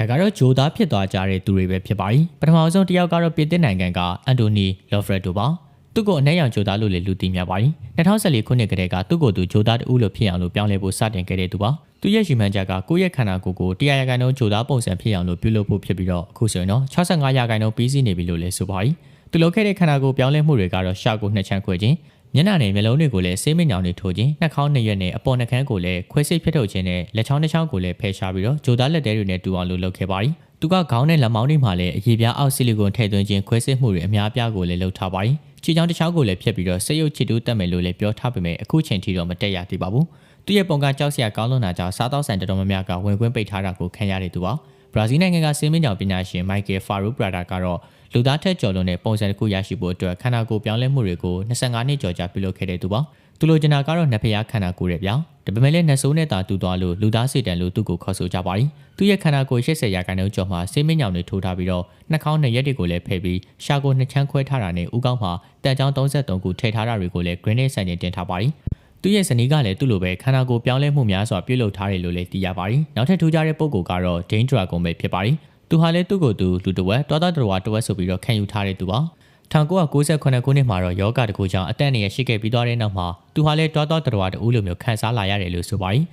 ဒါကတော့ဂျိုသားဖြစ်သွားကြတဲ့သူတွေပဲဖြစ်ပါတယ်ပထမဆုံးတစ်ယောက်ကတော့ပြင်သစ်နိုင်ငံကအန်တိုနီလော်ဖရက်တိုပါသူ့ကိုအနှဲ့ရောင်ဂျိုသားလို့လည်းလူသိများပါတယ်2014ခုနှစ်ကတည်းကသူ့ကိုယ်သူဂျိုသားတူလို့ဖြစ်အောင်လို့ပြောင်းလဲဖို့စတင်ခဲ့တဲ့သူပါသူရဲ့ရှိမှန်းချက်ကကိုယ့်ရဲ့ခန္ဓာကိုယ်ကိုတရားရဂိုင်နှုန်းဂျိုသားပုံစံဖြစ်အောင်လို့ပြုလုပ်ဖို့ဖြစ်ပြီးတော့အခုဆိုရင်တော့65ရာဂိုင်နှုန်းပြီးစီးနေပြီလို့လည်းဆိုပါတယ်သူလုပ်ခဲ့တဲ့ခန္ဓာကိုယ်ပြောင်းလဲမှုတွေကတော့ရှာကိုနှစ်ချမ်းခွဲခြင်း မျက်နှာနဲ့မျက်လုံးတွေကိုလည်းဆေးမညောင်တွေထိုးခြင်းနှာခေါင်းနှစ်ရွက်နဲ့အပေါ်နှာခမ်းကိုလည်းခွဲစိတ်ဖြစ်ထုတ်ခြင်းနဲ့လက်ချောင်းတစ်ချောင်းကိုလည်းဖယ်ရှားပြီးတော့ဂျိုသားလက်သေးတွေနဲ့တူအောင်လို့လုပ်ခဲ့ပါတယ်။သူကခေါင်းနဲ့လက်မောင်းတွေမှာလည်းအရေပြားအောက်ဆီလီကွန်ထည့်သွင်းခြင်းခွဲစိတ်မှုတွေအများအပြားကိုလည်းလုပ်ထားပါတယ်။ခြေချောင်းတစ်ချောင်းကိုလည်းဖြတ်ပြီးတော့စိတ်ရုပ်ချစ်တူးတက်မယ်လို့လည်းပြောထားပေမဲ့အခုချိန်ထိတော့မတက်ရသေးပါဘူး။သူရဲ့ပုံကကြောက်စရာကောင်းလွန်တာကြောင့်စားသောက်ဆိုင်တော်တော်များများကဝင်ခွင့်ပိတ်ထားတာကိုခံရတဲ့သူပါ။ ဘရာဇီးနိုင်ငံကဆေးမင်းကြောင်ပညာရှင်မိုက်ကယ်ဖာရူပရာဒါကတော့လူသားထက်ကျော်လွန်တဲ့ပုံစံတစ်ခုရရှိဖို့အတွက်ခန္ဓာကိုယ်ပြောင်းလဲမှုတွေကို25နှစ်ကျော်ကြာပြုလုပ်ခဲ့တဲ့သူပါသူလိုချင်တာကတော့နှစ်ဖျားခန္ဓာကိုယ်ရဲ့ဗျာဒါပေမဲ့လည်းနှဆိုးနဲ့တာတူသွားလို့လူသားစေတံလို့သူ့ကိုခေါ်ဆိုကြပါရီသူရဲ့ခန္ဓာကိုယ်80ရာခိုင်နှုန်းကျော်မှာဆေးမင်းညောင်တွေထိုးထားပြီးတော့နှာခေါင်းနဲ့ရက်တွေကိုလည်းဖယ်ပြီးရှာကိုနှစ်ချမ်းခွဲထားတာနဲ့ဥကောင်းမှာတန်ချောင်း33ခုထည့်ထားတာတွေကိုလည်း grenade ဆန်တင်တင်ထားပါရီ သူရဲ့ဇနီးကလည်းသူ့လိုပဲခန္ဓာကိုယ်ပြောင်းလဲမှုများစွာပြုလုပ်ထားတယ်လို့လည်းသိရပါတယ်။နောက်ထပ်ထူးခြားတဲ့ပုံကောကတော့ Dane Dragon ပဲဖြစ်ပါတယ်။သူဟာလည်းသူ့ကိုယ်သူလူတစ်ဝက်တော်တော်တော်ဝါတစ်ဝက်ဆိုပြီးတော့ခံယူထားတဲ့သူပါ1998ခုနှစ်မှာတော့ယောဂတကူကြောင့်အသက်အနည်းရှိခဲ့ပြီးသွားတဲ့နောက်မှာသူဟာလည်းတော်တော်တော်ဝါတူလိုမျိုးခံစားလာရတယ်လို့ဆိုပါတယ်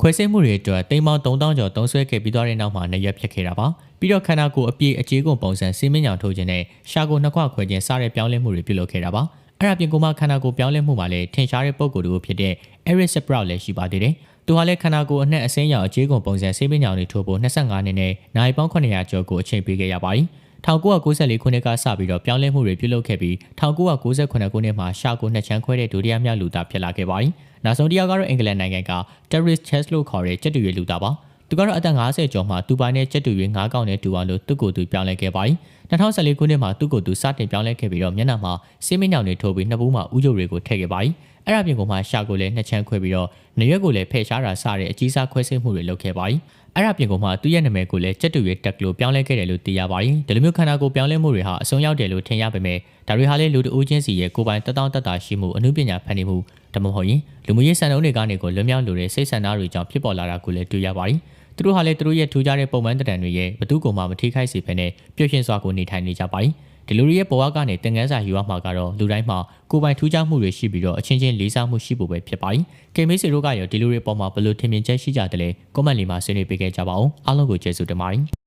ခွဲစိတ်မှုတွေအတွက်တိမ်ပေါင်း3000ကျော်သုံးဆွဲခဲ့ပြီးသွားတဲ့နောက်မှာနေရက်ဖြစ်ခဲ့တာပါပြီးတော့ခန္ဓာကိုယ်အပြည့်အကျေးကုန်ပုံစံစီးမင်းညောင်ထိုးခြင်းနဲ့ရှာကိုနှစ်ခွခွဲခြင်းစားတဲ့ပြောင်းလဲမှုတွေပြုလုပ်ခဲ့တာပါ အဲ့ဒါပြင်ကိုမှခန္ဓာကိုယ်ပြောင်းလဲမှုမှာလည်းထင်ရှားတဲ့ပုံကိုယ်တို့ဖြစ်တဲ့ Eric Sprout လည်းရှိပါသေးတယ်သူဟာလည်းခန္ဓာကိုယ်အနှက်အစင်းရောင်အခြေကုန်ပုံစံဆေးပင်ညောင်တွေထိုးဖို့25နှစ်နဲ့နိုင်ပေါင်း900ကျော်ကိုအချိန်ပေးခဲ့ရပါတယ်1994ခုနှစ်ကစပြီးတော့ပြောင်းလဲမှုတွေပြုလုပ်ခဲ့ပြီး1998ခုနှစ်မှာရှာကိုနှစ်ချမ်းခွဲတဲ့ဒုတိယမြောက်လူသားဖြစ်လာခဲ့ပါတယ်။နောက်ဆုံးတစ်ယောက်ကတော့အင်္ဂလန်နိုင်ငံက Terrence Chess လို့ခေါ်တဲ့ကျက်တူရွေလူသားပါ။ သူကတော့အသက်50ကျော်မှသူပိုင်တဲ့ကျက်တူရွေ9កောက်နဲ့တူအောင်လို့သူ့ကိုယ်သူပြောင်းလဲခဲ့ပါတယ်။2014ခုနှစ်မှာသူ့ကိုယ်သူစတင်ပြောင်းလဲခဲ့ပြီးတော့မျက်နှာမှာဆေးမင်းညောင်တွေထိုးပြီးနှစ်ဘူးမှာဥကြုံတွေကိုထည့်ခဲ့ပါတယ်။အဲ့ဒါပြင်ကမှရှာကိုလည်းနှစ်ချမ်းခွဲပြီးတော့နေရွက်ကိုလည်းဖယ်ရှားတာစတဲ့အကြီးစားခွဲစိတ်မှုတွေလုပ်ခဲ့ပါတယ်။အဲ့ဒါပြင်ကမှသူ့ရဲ့နာမည်ကိုလည်းကြက်တူရဲ့တက်လို့ပြောင်းလဲခဲ့တယ်လို့သိရပါတယ်။ဒီလိုမျိုးခန္ဓာကိုယ်ပြောင်းလဲမှုတွေဟာအဆုံးရောက်တယ်လို့ထင်ရပေမဲ့ဒါတွေဟာလည်းလူတဦးချင်းစီရဲ့ကိုယ်ပိုင်တတောင်းတတာရှိမှုအမှုပညာဖန်တီးမှုဒါမှမဟုတ်ရင်လူမှုရေးစံနှုန်းတွေကနေကိုလွတ်မြောက်လိုတဲ့စိတ်ဆန္ဒတွေကြောင့်ဖြစ်ပေါ်လာတာကိုလည်းတွေ့ရပါတယ်။ သူတို့ဟာလည်းသူတို့ရဲ့ထူးခြားတဲ့ပုံမှန်တံတွေရဲ့ဘသူကမှမထိခိုက်စေဘဲနဲ့ပျော်ရွှင်စွာကိုနေထိုင်နေကြပါတယ်။ဒီလူတွေရဲ့ဘဝကနေသင်ခန်းစာယူရမှာကတော့လူတိုင်းမှာကိုယ်ပိုင်ထူးခြားမှုတွေရှိပြီးတော့အချင်းချင်းလေးစားမှုရှိဖို့ပဲဖြစ်ပါတယ်။ကေမေးစီတို့ကရောဒီလူတွေပေါ်မှာဘယ်လိုထင်မြင်ချက်ရှိကြတယ်လဲကွန်မန့်လေးမှာဆွေးနွေးပေးခဲ့ကြပါဦး။အားလုံးကိုကျေးဇူးတင်ပါတယ်။